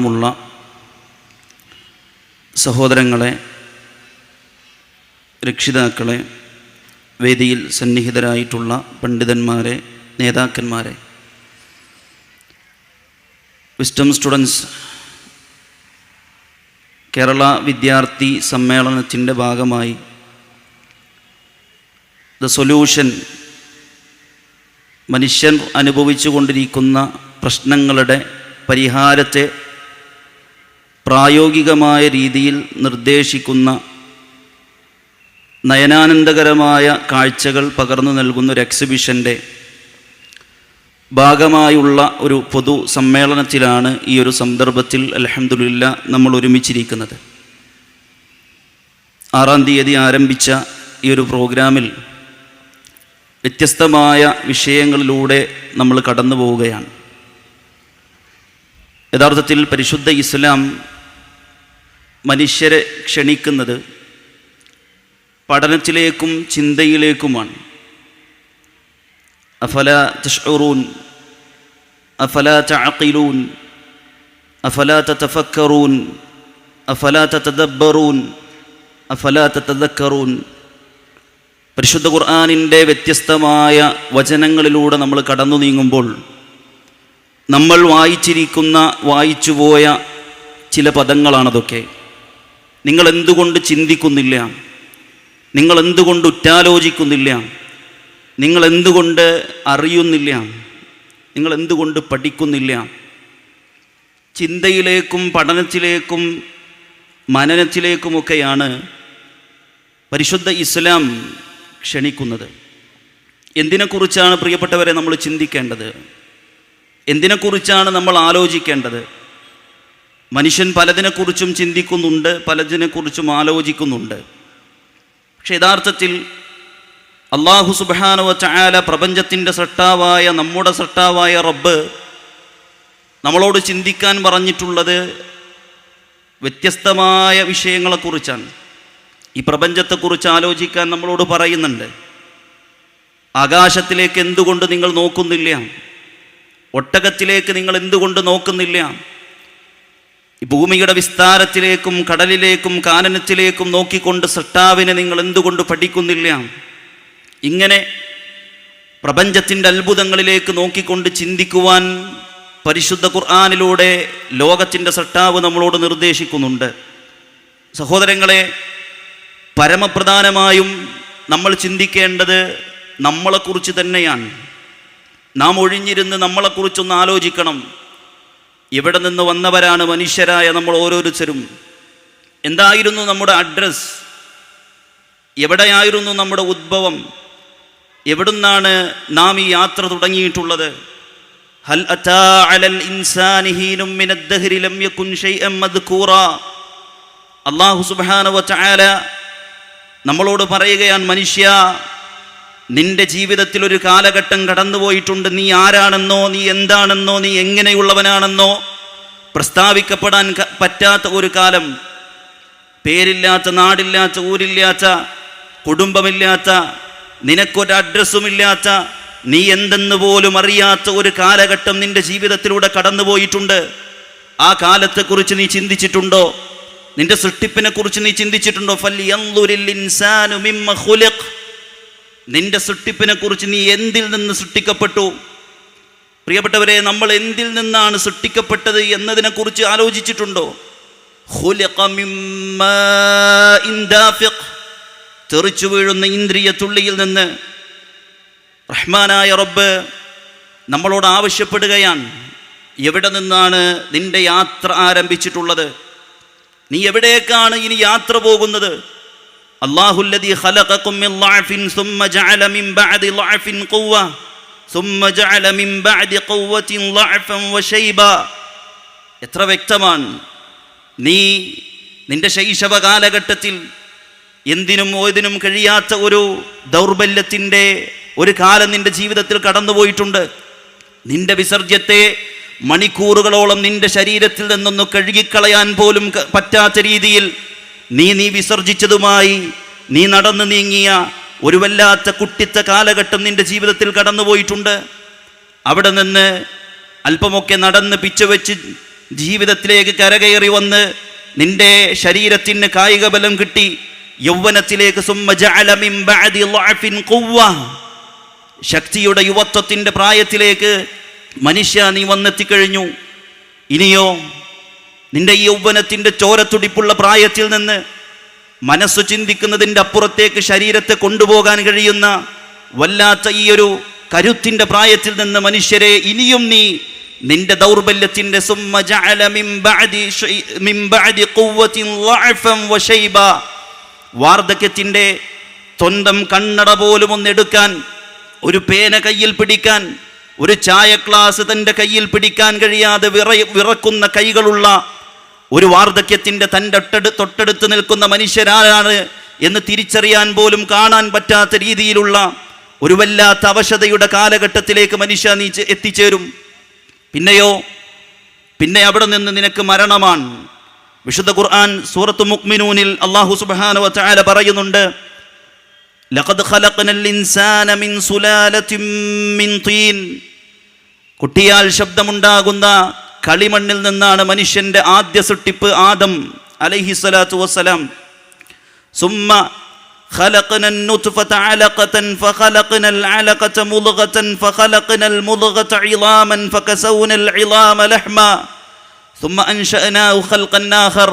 ബഹുമാനമുള്ള സഹോദരങ്ങളെ രക്ഷിതാക്കളെ വേദിയിൽ സന്നിഹിതരായിട്ടുള്ള പണ്ഡിതന്മാരെ നേതാക്കന്മാരെ വിസ്റ്റം സ്റ്റുഡൻസ് കേരള വിദ്യാർത്ഥി സമ്മേളനത്തിന്റെ ഭാഗമായി ദ സൊല്യൂഷൻ മനുഷ്യൻ അനുഭവിച്ചു കൊണ്ടിരിക്കുന്ന പ്രശ്നങ്ങളുടെ പരിഹാരത്തെ പ്രായോഗികമായ രീതിയിൽ നിർദ്ദേശിക്കുന്ന നയനാനന്ദകരമായ കാഴ്ചകൾ പകർന്നു നൽകുന്ന ഒരു എക്സിബിഷന്റെ ഭാഗമായുള്ള ഒരു പൊതു സമ്മേളനത്തിലാണ് ഈ ഒരു സന്ദർഭത്തിൽ അലഹമുല്ല നമ്മൾ ഒരുമിച്ചിരിക്കുന്നത്. ആറാം തീയതി ആരംഭിച്ച ഈ ഒരു പ്രോഗ്രാമിൽ വ്യത്യസ്തമായ വിഷയങ്ങളിലൂടെ നമ്മൾ കടന്നു പോവുകയാണ് യഥാർത്ഥത്തിൽ പരിശുദ്ധ ഇസ്ലാം മനുഷ്യരെ ക്ഷണിക്കുന്നത് പഠനത്തിലേക്കും ചിന്തയിലേക്കുമാണ്. അഫല തഷ്റൂൻ അഫല തഅഖിലൂൻ അഫല തതഫക്കറൂൻ അഫല തതദബ്ബറൂൻ അഫല തതദക്കറൂൻ. പരിശുദ്ധ ഖുർആാനിന്റെ വ്യത്യസ്തമായ വചനങ്ങളിലൂടെ നമ്മൾ കടന്നു നീങ്ങുമ്പോൾ നമ്മൾ വായിച്ചിരിക്കുന്ന വായിച്ചുപോയ ചില പദങ്ങളാണതൊക്കെ. നിങ്ങൾ എന്തുകൊണ്ട് ചിന്തിക്കുന്നില്ല? നിങ്ങൾ എന്തുകൊണ്ട് ഉറ്റാലോചിക്കുന്നില്ല? നിങ്ങൾ എന്തുകൊണ്ട് അറിയുന്നില്ല? നിങ്ങൾ എന്തുകൊണ്ട് പഠിക്കുന്നില്ല? ചിന്തയിലേക്കും പഠനത്തിലേക്കും മനനത്തിലേക്കുമൊക്കെയാണ് പരിശുദ്ധ ഇസ്ലാം ക്ഷണിക്കുന്നത്. എന്തിനെക്കുറിച്ചാണ് പ്രിയപ്പെട്ടവരെ നമ്മൾ ചിന്തിക്കേണ്ടത്? എന്തിനെക്കുറിച്ചാണ് നമ്മൾ ആലോചിക്കേണ്ടത്? മനുഷ്യൻ പലതിനെക്കുറിച്ചും ചിന്തിക്കുന്നുണ്ട് പലതിനെക്കുറിച്ചും ആലോചിക്കുന്നുണ്ട്. പക്ഷെ യഥാർത്ഥത്തിൽ അള്ളാഹു സുബാനുവ ചായാല പ്രപഞ്ചത്തിന്റെ സൃഷ്ടാവായ നമ്മുടെ സൃഷ്ടാവായ റബ്ബ് നമ്മളോട് ചിന്തിക്കാൻ പറഞ്ഞിട്ടുള്ളത് വ്യത്യസ്തമായ വിഷയങ്ങളെക്കുറിച്ചാണ്. ഈ പ്രപഞ്ചത്തെക്കുറിച്ച് ആലോചിക്കാൻ നമ്മളോട് പറയുന്നുണ്ട്. ആകാശത്തിലേക്ക് എന്തുകൊണ്ട് നിങ്ങൾ നോക്കുന്നില്ല? ഒട്ടകത്തിലേക്ക് നിങ്ങൾ എന്തുകൊണ്ട് നോക്കുന്നില്ല? ഭൂമിയുടെ വിസ്താരത്തിലേക്കും കടലിലേക്കും കാനനത്തിലേക്കും നോക്കിക്കൊണ്ട് സൃഷ്ടാവിനെ നിങ്ങൾ എന്തുകൊണ്ട് പഠിക്കുന്നില്ല? ഇങ്ങനെ പ്രപഞ്ചത്തിന്റെ അത്ഭുതങ്ങളിലേക്ക് നോക്കിക്കൊണ്ട് ചിന്തിക്കുവാൻ പരിശുദ്ധ ഖുർആാനിലൂടെ ലോകത്തിന്റെ സൃഷ്ടാവ് നമ്മളോട് നിർദ്ദേശിക്കുന്നുണ്ട്. സഹോദരങ്ങളെ പരമപ്രധാനമായും നമ്മൾ ചിന്തിക്കേണ്ടത് നമ്മളെക്കുറിച്ച് തന്നെയാണ്. നാം ഒഴിഞ്ഞിരുന്ന് നമ്മളെക്കുറിച്ചൊന്ന് ആലോചിക്കണം. എവിടെ നിന്ന് വന്നവരാണ് മനുഷ്യരായ നമ്മൾ ഓരോരുത്തരും. എന്തായിരുന്നു നമ്മുടെ അഡ്രസ് എവിടെയായിരുന്നു നമ്മുടെ ഉദ്ഭവം എവിടുന്നാണ് നാം ഈ യാത്ര തുടങ്ങിയിട്ടുള്ളത്? ഹൽ അതാ അലൽ ഇൻസാനി ഹീനും മിനദ്ദഹ്രി ലം യകുൻ അല്ലാഹു വ തആല നമ്മളോട് പറയുകയാണ് മനുഷ്യ നിന്റെ ജീവിതത്തിൽ ഒരു കാലഘട്ടം കടന്നുപോയിട്ടുണ്ട്. നീ ആരാണെന്നോ നീ എന്താണെന്നോ നീ എങ്ങനെയുള്ളവനാണെന്നോ പ്രസ്താവിക്കപ്പെടാൻ പറ്റാത്ത ഒരു കാലം. പേരില്ലാത്ത നാടില്ലാത്ത ഊരില്ലാത്ത കുടുംബമില്ലാത്ത നിനക്കൊരു അഡ്രസ്സുമില്ലാത്ത നീ എന്തെന്ന് പോലും അറിയാത്ത ഒരു കാലഘട്ടം നിന്റെ ജീവിതത്തിലൂടെ കടന്നുപോയിട്ടുണ്ട്. ആ കാലത്തെക്കുറിച്ച് നീ ചിന്തിച്ചിട്ടുണ്ടോ? നിന്റെ സൃഷ്ടിപ്പിനെ കുറിച്ച് നീ ചിന്തിച്ചിട്ടുണ്ടോ? ഇൻസാനു മിമ്മ ഖുലിഖ്. നിന്റെ സൃഷ്ടിപ്പിനെ കുറിച്ച് നീ എന്തിൽ നിന്ന് സൃഷ്ടിക്കപ്പെട്ടു? പ്രിയപ്പെട്ടവരെ നമ്മൾ എന്തിൽ നിന്നാണ് സൃഷ്ടിക്കപ്പെട്ടത് എന്നതിനെക്കുറിച്ച് ആലോചിച്ചിട്ടുണ്ടോ? തെറിച്ചു വീഴുന്ന ഇന്ദ്രിയ തുള്ളിയിൽ നിന്ന്. റഹ്മാനായ റബ്ബ് നമ്മളോട് ആവശ്യപ്പെടുകയാണ്. എവിടെ നിന്നാണ് നിന്റെ യാത്ര ആരംഭിച്ചിട്ടുള്ളത്? നീ എവിടേക്കാണ് ഇനി യാത്ര പോകുന്നത്? അല്ലാഹു الذي خلقكم من ضعف ثم جعل من بعد ضعف قوة ثم جعل من بعد قوة ضعفا وشيبا എത്ര വ്യക്തമാണ് നീ നിന്റെ ശൈശവ കാലഘട്ടത്തിൽ എന്തിനും ഏതിനും കഴിയാത്ത ഒരു ദൗർബല്യത്തിൻ്റെ ഒരു കാലം നിന്റെ ജീവിതത്തിൽ കടന്നുപോയിട്ടുണ്ട് നിന്റെ വിസർജ്യത്തെ മണിക്കൂറുകളോളം നിന്റെ ശരീരത്തിൽ നിന്നൊന്ന് കഴുകിക്കളയാൻ പോലും ക- പറ്റാത്ത രീതിയിൽ നീ നീ വിസർജിച്ചതുമായി നീ നടന്നു നീങ്ങിയ ഒരു വല്ലാത്ത കുട്ടിത്ത കാലഘട്ടം നിന്റെ ജീവിതത്തിൽ കടന്നുപോയിട്ടുണ്ട്. അവിടെ നിന്ന് അല്പമൊക്കെ നടന്ന് പിച്ചുവെച്ച് ജീവിതത്തിലേക്ക് കരകയറി വന്ന് നിന്റെ ശരീരത്തിന് കായിക ബലം കിട്ടി. യൗവനത്തിലേക്ക്. ശക്തിയുടെ യുവത്വത്തിന്റെ പ്രായത്തിലേക്ക് മനുഷ്യ നീ വന്നെത്തിക്കഴിഞ്ഞു. ഇനിയോ നിന്റെ ഈ യൗവനത്തിന്റെ ചോരത്തുടിപ്പുള്ള പ്രായത്തിൽ നിന്ന് മനസ്സ് ചിന്തിക്കുന്നതിന്റെ അപ്പുറത്തേക്ക് ശരീരത്തെ കൊണ്ടുപോകാൻ കഴിയുന്ന വല്ലാത്ത ഈ ഒരു കരുത്തിന്റെ പ്രായത്തിൽ നിന്ന് മനുഷ്യരെ ഇനിയും നീ നിന്റെ ദൗർബല്യത്തിന്റെ വാർദ്ധക്യത്തിന്റെ സ്വന്തം കണ്ണട പോലും ഒന്നെടുക്കാൻ ഒരു പേന കയ്യിൽ പിടിക്കാൻ ഒരു ചായ ക്ലാസ് തന്റെ കയ്യിൽ പിടിക്കാൻ കഴിയാതെ വിറ വിറക്കുന്ന കൈകളുള്ള ഒരു വാർദ്ധക്യത്തിന്റെ തന്റെ തൊട്ടടുത്ത് നിൽക്കുന്ന മനുഷ്യരാരാണ് എന്ന് തിരിച്ചറിയാൻ പോലും കാണാൻ പറ്റാത്ത രീതിയിലുള്ള ഒരു വല്ലാത്ത അവശതയുടെ കാലഘട്ടത്തിലേക്ക് മനുഷ്യ നീ എത്തിച്ചേരും. പിന്നെയോ പിന്നെ അവിടെ നിന്ന് നിനക്ക് മരണമാണ്. വിശുദ്ധ ഖുർആൻ സൂറത്ത് മുക്മിനൂനിൽ അള്ളാഹു സുബാന പറയുന്നുണ്ട് ലഖദ് ഖലഖ്നൽ ഇൻസാന മിൻ മിൻ തീൻ. കുട്ടിയാൽ ശബ്ദമുണ്ടാകുന്ന കളിമണ്ണിൽ നിന്നാണ് മനുഷ്യന്റെ ആദ്യ സൃഷ്ടിപ്പ് ആദം അലൈഹിസ്സലാത്തു വസ്സലാം സുമ്മ خلقنا النطفة علقة فخلقنا العلقة مضغة فخلقنا المضغة عظاما فكسونا العظام لحما ثم أنشأناه خلقا آخر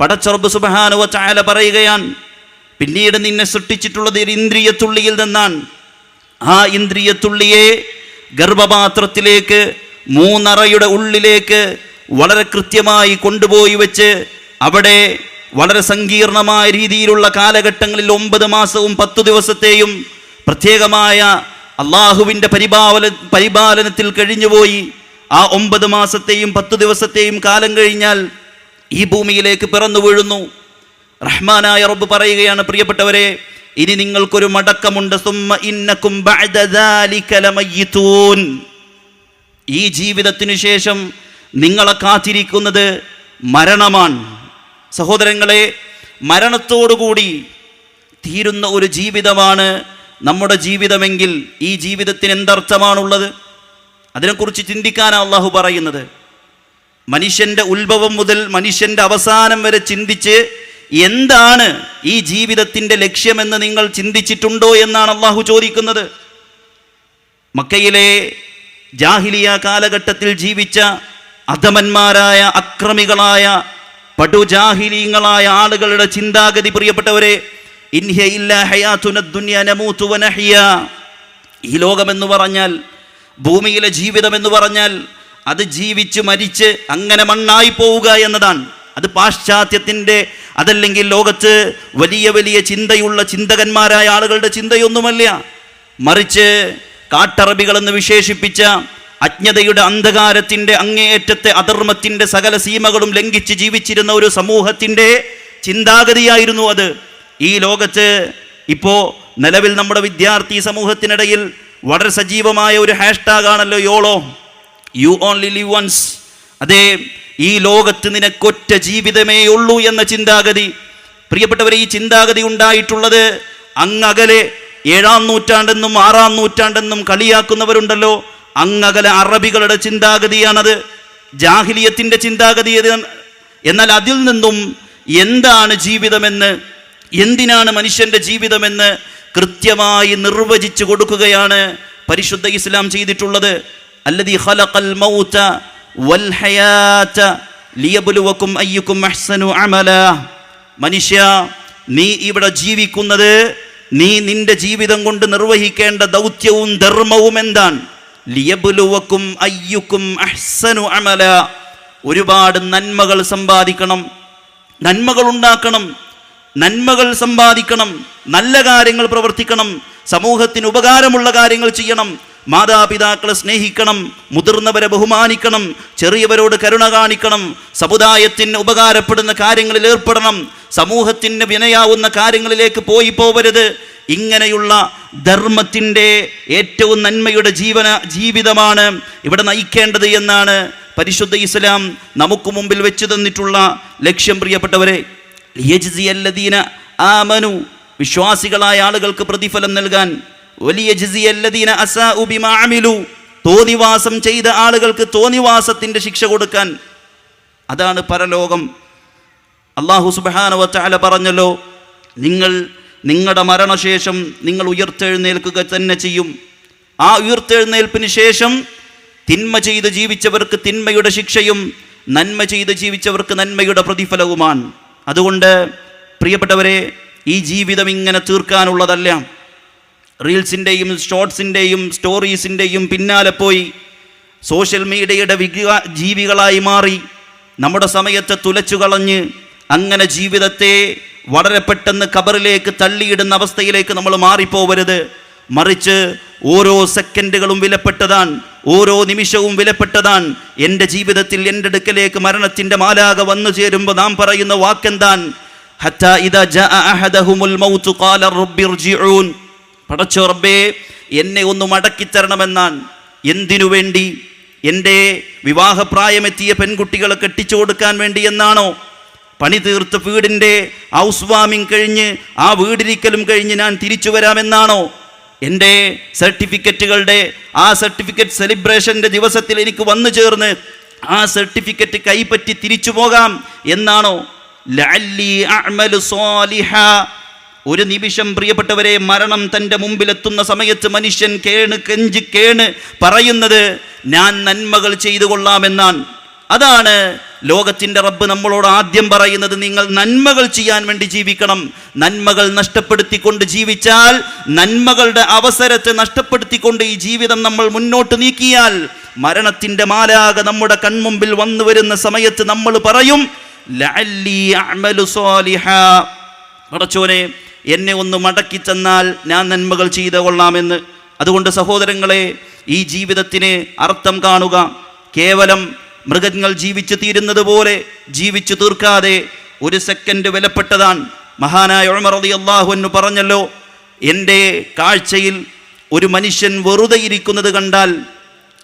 പടച്ചറബ് സുബഹാന വചാല പറയുകയാണ് പിന്നീട് നിന്നെ സൃഷ്ടിച്ചിട്ടുള്ളത് ഒരു ഇന്ദ്രിയത്തുള്ളിയിൽ നിന്നാണ് ആ ഇന്ദ്രിയത്തുള്ളിയെ ഗർഭപാത്രത്തിലേക്ക് മൂന്നറയുടെ ഉള്ളിലേക്ക് വളരെ കൃത്യമായി കൊണ്ടുപോയി വെച്ച് അവിടെ വളരെ സങ്കീർണമായ രീതിയിലുള്ള കാലഘട്ടങ്ങളിൽ ഒമ്പത് മാസവും പത്തു ദിവസത്തെയും പ്രത്യേകമായ അള്ളാഹുവിന്റെ പരിപാലന പരിപാലനത്തിൽ കഴിഞ്ഞുപോയി. ആ ഒമ്പത് മാസത്തെയും പത്തു ദിവസത്തെയും കാലം കഴിഞ്ഞാൽ ഈ ഭൂമിയിലേക്ക് പിറന്നു വീഴുന്നു. റഹ്മാനായ റബ്ബ് പറയുകയാണ് പ്രിയപ്പെട്ടവരെ ഇനി നിങ്ങൾക്കൊരു മടക്കമുണ്ട്. സുമ്മ ഇന്നക്കും. ഈ ജീവിതത്തിനു ശേഷം നിങ്ങളെ കാത്തിരിക്കുന്നത് മരണമാണ്. സഹോദരങ്ങളെ മരണത്തോടുകൂടി തീരുന്ന ഒരു ജീവിതമാണ് നമ്മുടെ ജീവിതമെങ്കിൽ ഈ ജീവിതത്തിന് എന്തർത്ഥമാണുള്ളത്? അതിനെക്കുറിച്ച് ചിന്തിക്കാനാണ് അള്ളാഹു പറയുന്നത്. മനുഷ്യന്റെ ഉത്ഭവം മുതൽ മനുഷ്യന്റെ അവസാനം വരെ ചിന്തിച്ച് എന്താണ് ഈ ജീവിതത്തിന്റെ ലക്ഷ്യമെന്ന് നിങ്ങൾ ചിന്തിച്ചിട്ടുണ്ടോ എന്നാണ് അള്ളാഹു ചോദിക്കുന്നത്. മക്കയിലെ ജാഹിലിയ കാലഘട്ടത്തിൽ ജീവിച്ച അധമന്മാരായ അക്രമികളായ പടുജാഹിലീങ്ങളായ ആളുകളുടെ ചിന്താഗതി പ്രിയപ്പെട്ടവരെ ഈ ലോകമെന്ന് പറഞ്ഞാൽ ഭൂമിയിലെ ജീവിതം എന്ന് പറഞ്ഞാൽ അത് ജീവിച്ച് മരിച്ച് അങ്ങനെ മണ്ണായി പോവുക എന്നതാണ്. അത് പാശ്ചാത്യത്തിന്റെ അതല്ലെങ്കിൽ ലോകത്ത് വലിയ വലിയ ചിന്തയുള്ള ചിന്തകന്മാരായ ആളുകളുടെ ചിന്തയൊന്നുമല്ല. മറിച്ച് കാട്ടറബികളെന്ന് വിശേഷിപ്പിച്ച അജ്ഞതയുടെ അന്ധകാരത്തിന്റെ അങ്ങേയറ്റത്തെ അധർമ്മത്തിന്റെ സകല സീമകളും ലംഘിച്ച് ജീവിച്ചിരുന്ന ഒരു സമൂഹത്തിന്റെ ചിന്താഗതിയായിരുന്നു അത്. ഈ ലോകത്ത് ഇപ്പോൾ നിലവിൽ നമ്മുടെ വിദ്യാർത്ഥി സമൂഹത്തിനിടയിൽ വളരെ സജീവമായ ഒരു ഹാഷ്ടാഗ് ആണല്ലോ YOLO. You only live once അതെ ഈ ലോകത്ത് നിനക്കൊറ്റ ജീവിതമേ ഉള്ളൂ എന്ന ചിന്താഗതി. പ്രിയപ്പെട്ടവരെ ഈ ചിന്താഗതി ഉണ്ടായിട്ടുള്ളത് അങ്ങകലെ ഏഴാം നൂറ്റാണ്ടെന്നും ആറാം നൂറ്റാണ്ടെന്നും കളിയാക്കുന്നവരുണ്ടല്ലോ. അങ്ങകലെ അറബികളുടെ ചിന്താഗതിയാണത്. ജാഹിലിയത്തിന്റെ ചിന്താഗതി എന്നാൽ അതിൽ നിന്നും എന്താണ് ജീവിതമെന്ന് എന്തിനാണ് മനുഷ്യന്റെ ജീവിതമെന്ന് കൃത്യമായി നിർവചിച്ചു കൊടുക്കുകയാണ് പരിശുദ്ധ ഇസ്ലാം ചെയ്തിട്ടുള്ളത്. അല്ലദീ ഖലഖൽ മൗത വൽ ഹയാത ലിയബ്ലുവക്കും അയ്യുക്കും അഹ്സനു അമല. മനുഷ്യ നീ ഇവിടെ ജീവിക്കുന്നത് നീ നിന്റെ ജീവിതം കൊണ്ട് നിർവഹിക്കേണ്ട ദൗത്യവും ധർമ്മവും എന്താണ്? ലിയബുലുവക്കും അയ്യുക്കും അഹ്സനു അമല. ഒരുപാട് നന്മകൾ സമ്പാദിക്കണം. നന്മകൾ ഉണ്ടാക്കണം. നന്മകൾ സമ്പാദിക്കണം. നല്ല കാര്യങ്ങൾ പ്രവർത്തിക്കണം. സമൂഹത്തിന് ഉപകാരമുള്ള കാര്യങ്ങൾ ചെയ്യണം. മാതാപിതാക്കളെ സ്നേഹിക്കണം മുതിർന്നവരെ ബഹുമാനിക്കണം ചെറിയവരോട് കരുണ കാണിക്കണം സമുദായത്തിന് ഉപകാരപ്പെടുന്ന കാര്യങ്ങളിൽ ഏർപ്പെടണം സമൂഹത്തിന് വിനയാവുന്ന കാര്യങ്ങളിലേക്ക് പോയി പോവരുത്. ഇങ്ങനെയുള്ള ധർമ്മത്തിന്റെ ഏറ്റവും നന്മയുടെ ജീവന ജീവിതമാണ് ഇവിടെ നയിക്കേണ്ടത് എന്നാണ് പരിശുദ്ധ ഇസ്ലാം നമുക്ക് മുമ്പിൽ വെച്ചു തന്നിട്ടുള്ള ലക്ഷ്യം. പ്രിയപ്പെട്ടവരെ ലിയജ്സിയല്ലദീന ആമനു വിശ്വാസികളായ ആളുകൾക്ക് പ്രതിഫലം നൽകാൻ തോന്നിവാസം ചെയ്ത ആളുകൾക്ക് തോന്നിവാസത്തിന്റെ ശിക്ഷ കൊടുക്കാൻ അതാണ് പരലോകം. അള്ളാഹു സുബാനവ ചാല പറഞ്ഞല്ലോ നിങ്ങൾ നിങ്ങളുടെ മരണശേഷം നിങ്ങൾ ഉയർത്തെഴുന്നേൽക്കുക തന്നെ ചെയ്യും. ആ ഉയർത്തെഴുന്നേൽപ്പിന് ശേഷം തിന്മ ചെയ്ത് ജീവിച്ചവർക്ക് തിന്മയുടെ ശിക്ഷയും നന്മ ചെയ്ത് ജീവിച്ചവർക്ക് നന്മയുടെ പ്രതിഫലവുമാണ്. അതുകൊണ്ട് പ്രിയപ്പെട്ടവരെ ഈ ജീവിതം ഇങ്ങനെ തീർക്കാനുള്ളതല്ല. റീൽസിന്റെയും ഷോർട്സിന്റെയും സ്റ്റോറീസിന്റെയും പിന്നാലെ പോയി. സോഷ്യൽ മീഡിയയുടെ വിക ജീവികളായി മാറി. നമ്മുടെ സമയത്തെ തുലച്ചു കളഞ്ഞ് അങ്ങനെ ജീവിതത്തെ വളരെ പെട്ടെന്ന് കബറിലേക്ക് തള്ളിയിടുന്ന അവസ്ഥയിലേക്ക് നമ്മൾ മാറിപ്പോവരുത്. മറിച്ച് ഓരോ സെക്കൻഡുകളും വിലപ്പെട്ടതാണ് ഓരോ നിമിഷവും വിലപ്പെട്ടതാണ്. എന്റെ ജീവിതത്തിൽ എന്റെ അടുക്കലേക്ക് മരണത്തിന്റെ മാലാക വന്നു ചേരുമ്പോൾ നാം പറയുന്ന വാക്കെന്താൻ ഹത്താ ഇദാ അഹദഹുമുൽ ഖാല റബ്ബി ഇർജിഊൻ പടച്ചോ റബ്ബേ എന്നെ ഒന്ന് മടക്കിത്തരണമെന്നാൻ എന്തിനു വേണ്ടി? എന്റെ വിവാഹപ്രായമെത്തിയ പെൺകുട്ടികളെ കെട്ടിച്ചു കൊടുക്കാൻ വേണ്ടി എന്നാണോ? പണി തീർത്ത് വീടിന്റെ ഹൗസ് വാമിങ് കഴിഞ്ഞ് ആ വീടിരിക്കലും കഴിഞ്ഞ് ഞാൻ തിരിച്ചു വരാമെന്നാണോ? എന്റെ സർട്ടിഫിക്കറ്റുകളുടെ ആ സർട്ടിഫിക്കറ്റ് സെലിബ്രേഷന്റെ ദിവസത്തിൽ എനിക്ക് വന്നു ചേർന്ന് ആ സർട്ടിഫിക്കറ്റ് കൈപ്പറ്റി തിരിച്ചു പോകാം എന്നാണോ? ലഅല്ലി അഅ്മലു സ്വാലിഹാ. ഒരു നിമിഷം പ്രിയപ്പെട്ടവരെ മരണം തന്റെ മുമ്പിലെത്തുന്ന സമയത്ത് മനുഷ്യൻ കേണ് കെഞ്ചി കേണ് പറയുന്നത് ഞാൻ നന്മകൾ ചെയ്തു കൊള്ളാമെന്നാണ്. അതാണ് ലോകത്തിന്റെ റബ്ബ് നമ്മളോട് ആദ്യം പറയുന്നത് നിങ്ങൾ നന്മകൾ ചെയ്യാൻ വേണ്ടി ജീവിക്കണം. നന്മകൾ നഷ്ടപ്പെടുത്തിക്കൊണ്ട് ജീവിച്ചാൽ നന്മകളുടെ അവസരത്തെ നഷ്ടപ്പെടുത്തിക്കൊണ്ട് ഈ ജീവിതം നമ്മൾ മുന്നോട്ട് നീക്കിയാൽ മരണത്തിന്റെ മാലാക നമ്മുടെ കൺമുമ്പിൽ വന്നു വരുന്ന സമയത്ത് നമ്മൾ പറയും എന്നെ ഒന്ന് മടക്കി തന്നാൽ ഞാൻ നന്മകൾ ചെയ്ത് കൊള്ളാമെന്ന്. അതുകൊണ്ട് സഹോദരങ്ങളെ ഈ ജീവിതത്തിന് അർത്ഥം കാണുക. കേവലം മൃഗങ്ങൾ ജീവിച്ചു തീരുന്നത് പോലെ ജീവിച്ചു തീർക്കാതെ ഒരു സെക്കൻഡ് വിലപ്പെട്ടതാണ്. മഹാനായ റളിയല്ലാഹു അൻഹു പറഞ്ഞല്ലോ എന്റെ കാഴ്ചയിൽ ഒരു മനുഷ്യൻ വെറുതെ ഇരിക്കുന്നത് കണ്ടാൽ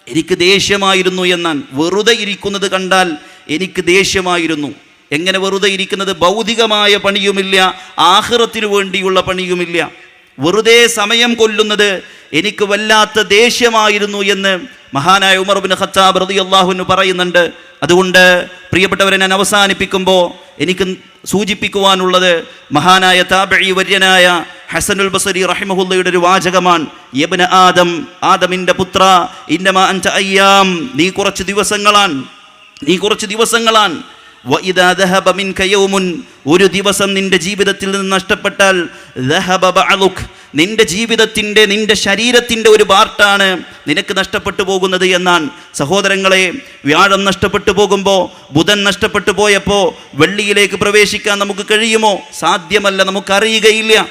എനിക്ക് ദേഷ്യമായിരുന്നു എന്നാണ്. വെറുതെ ഇരിക്കുന്നത് കണ്ടാൽ എനിക്ക് ദേഷ്യമായിരുന്നു. എങ്ങനെ വെറുതെ ഇരിക്കുന്നത്? ഭൗതികമായ പണിയുമില്ല. ആഹ്റത്തിനു വേണ്ടിയുള്ള പണിയുമില്ല. വെറുതെ സമയം കൊല്ലുന്നത് എനിക്ക് വല്ലാത്ത ദേഷ്യമായിരുന്നു എന്ന് മഹാനായ ഉമർ ബിൻ ഖത്താബ് റതി അള്ളാഹുവിന് പറയുന്നുണ്ട്. അതുകൊണ്ട് പ്രിയപ്പെട്ടവരെ ഞാൻ അവസാനിപ്പിക്കുമ്പോൾ എനിക്ക് സൂചിപ്പിക്കുവാനുള്ളത് മഹാനായ താബഴി വര്യനായ ഹസനുൽ ബസരി റഹിമഹുല്ലയുടെ ഒരു വാചകമാണ്. യബന ആദം ആദമിന്റെ പുത്ര ഇന്നമ അഞ്ച അയ്യാം. നീ കുറച്ച് ദിവസങ്ങളാണ് നീ കുറച്ച് ദിവസങ്ങളാണ് ഒരു ദിവസം നിന്റെ ജീവിതത്തിൽ നിന്ന് നഷ്ടപ്പെട്ടാൽ നിന്റെ ജീവിതത്തിന്റെ നിന്റെ ശരീരത്തിന്റെ ഒരു പാർട്ടാണ് നിനക്ക് നഷ്ടപ്പെട്ടു പോകുന്നത് എന്നാണ്. സഹോദരങ്ങളെ വ്യാഴം നഷ്ടപ്പെട്ടു പോകുമ്പോൾ ബുധൻ നഷ്ടപ്പെട്ടു പോയപ്പോൾ വെള്ളിയിലേക്ക് പ്രവേശിക്കാൻ നമുക്ക് കഴിയുമോ? സാധ്യമല്ല നമുക്കറിയുകയില്ല.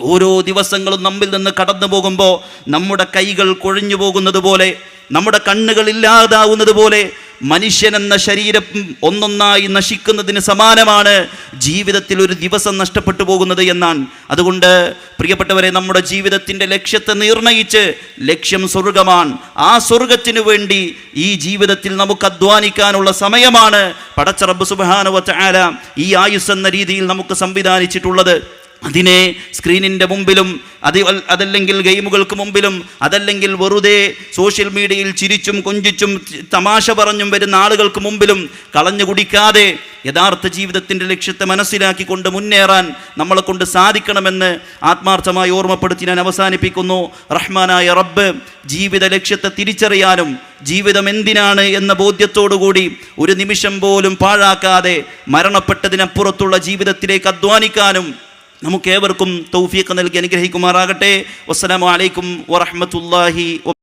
ഓരോ ദിവസങ്ങളും നമ്മിൽ നിന്ന് കടന്നു പോകുമ്പോൾ നമ്മുടെ കൈകൾ കൊഴിഞ്ഞു പോകുന്നത് പോലെ നമ്മുടെ കണ്ണുകൾ ഇല്ലാതാവുന്നത് പോലെ മനുഷ്യൻ എന്ന ശരീരം ഒന്നൊന്നായി നശിക്കുന്നതിന് സമാനമാണ് ജീവിതത്തിൽ ഒരു ദിവസം നഷ്ടപ്പെട്ടു പോകുന്നത് എന്നാണ്. അതുകൊണ്ട് പ്രിയപ്പെട്ടവരെ നമ്മുടെ ജീവിതത്തിന്റെ ലക്ഷ്യത്തെ നിർണയിച്ച് ലക്ഷ്യം സ്വർഗമാണ്. ആ സ്വർഗത്തിനു വേണ്ടി ഈ ജീവിതത്തിൽ നമുക്ക് അധ്വാനിക്കാനുള്ള സമയമാണ് പടച്ചറബ് സുബാനുവ ആല ഈ ആയുസ് എന്ന രീതിയിൽ നമുക്ക് സംവിധാനിച്ചിട്ടുള്ളത്. അതിനെ സ്ക്രീനിന്റെ മുമ്പിലും അത് അതല്ലെങ്കിൽ ഗെയിമുകൾക്ക് മുമ്പിലും അതല്ലെങ്കിൽ വെറുതെ സോഷ്യൽ മീഡിയയിൽ ചിരിച്ചും കൊഞ്ചിച്ചും തമാശ പറഞ്ഞും വരുന്ന ആളുകൾക്ക് മുമ്പിലും കളഞ്ഞു കുടിക്കാതെ യഥാർത്ഥ ജീവിതത്തിന്റെ ലക്ഷ്യത്തെ മനസ്സിലാക്കിക്കൊണ്ട് മുന്നേറാൻ നമ്മളെ കൊണ്ട് സാധിക്കണമെന്ന് ആത്മാർത്ഥമായി ഓർമ്മപ്പെടുത്തി ഞാൻ അവസാനിപ്പിക്കുന്നു. റഹ്മാനായ റബ്ബ് ജീവിത ലക്ഷ്യത്തെ തിരിച്ചറിയാനും ജീവിതം എന്തിനാണ് എന്ന ബോധ്യത്തോടുകൂടി ഒരു നിമിഷം പോലും പാഴാക്കാതെ മരണപ്പെട്ടതിനപ്പുറത്തുള്ള ജീവിതത്തിലേക്ക് അധ്വാനിക്കാനും നമുക്കേവർക്കും തൗഫീഖ് നൽകി അനുഗ്രഹിക്കുമാറാകട്ടെ. വസ്സലാമലൈക്കും അലൈക്കും വറഹ്മത്തുള്ളാഹി വ